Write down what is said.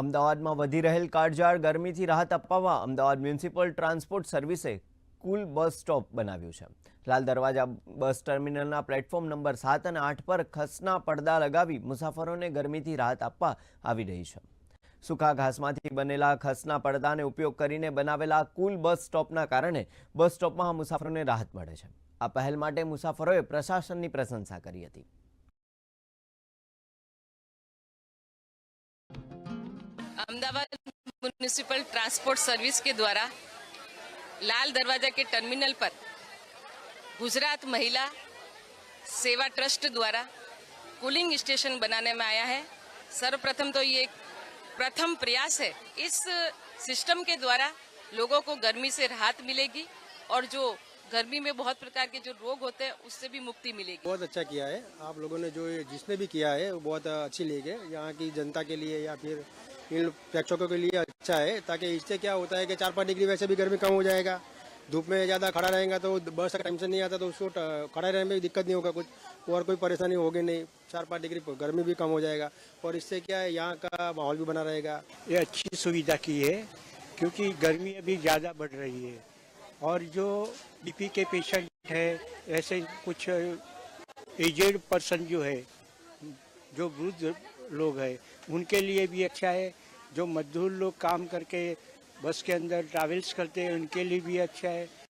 અમદાવાદમાં વધી રહેલ કાળઝાળ ગરમીથી રાહત અપાવવા અમદાવાદ મ્યુનિસિપલ ટ્રાન્સપોર્ટ સર્વિસે કુલ બસ સ્ટોપ બનાવ્યું છે. લાલ દરવાજા બસ ટર્મિનલના પ્લેટફોર્મ નંબર સાત અને આઠ પર ખસના પડદા લગાવી મુસાફરોને ગરમીથી રાહત આપવા આવી રહી છે. સૂકા ઘાસમાંથી બનેલા ખસના પડદાને ઉપયોગ કરીને બનાવેલા કુલ બસ સ્ટોપના કારણે બસ સ્ટોપમાં મુસાફરોને રાહત મળે છે. આ પહેલ માટે મુસાફરોએ પ્રશાસનની પ્રશંસા કરી હતી. अहमदाबाद म्यूनिसिपल ट्रांसपोर्ट सर्विस के द्वारा लाल दरवाज़ा के टर्मिनल पर गुजरात महिला सेवा ट्रस्ट द्वारा कूलिंग स्टेशन बनाने में आया है। सर्वप्रथम तो ये प्रथम प्रयास है। इस सिस्टम के द्वारा लोगों को गर्मी से राहत मिलेगी और जो गर्मी में बहुत प्रकार के जो रोग होते हैं, उससे भी मुक्ति मिलेगी। बहुत अच्छा किया है। आप लोगों ने जो जिसने भी किया है, वो बहुत अच्छी लीग है। यहाँ की जनता के लिए या फिर इन प्रेक्षकों के लिए अच्छा है, ताकि इससे क्या होता है कि चार पाँच डिग्री वैसे भी गर्मी कम हो जाएगा। धूप में ज़्यादा खड़ा रहेगा तो बस का टेंशन नहीं आता तो उसको खड़ा रहने में दिक्कत नहीं होगा कुछ, और कोई परेशानी होगी नहीं। चार पाँच डिग्री गर्मी भी कम हो जाएगा। और इससे क्या है, यहाँ का माहौल भी बना रहेगा। ये अच्छी सुविधा की है, क्योंकि गर्मी अभी ज़्यादा बढ़ रही है। और जो बीपी के पेशेंट है, ऐसे कुछ एजेड पर्सन जो है, जो वृद्ध लोग हैं। उनके लिए भी अच्छा है। जो मजदूर लोग काम करके बस के अंदर ट्रैवल्स करते हैं, उनके लिए भी अच्छा है।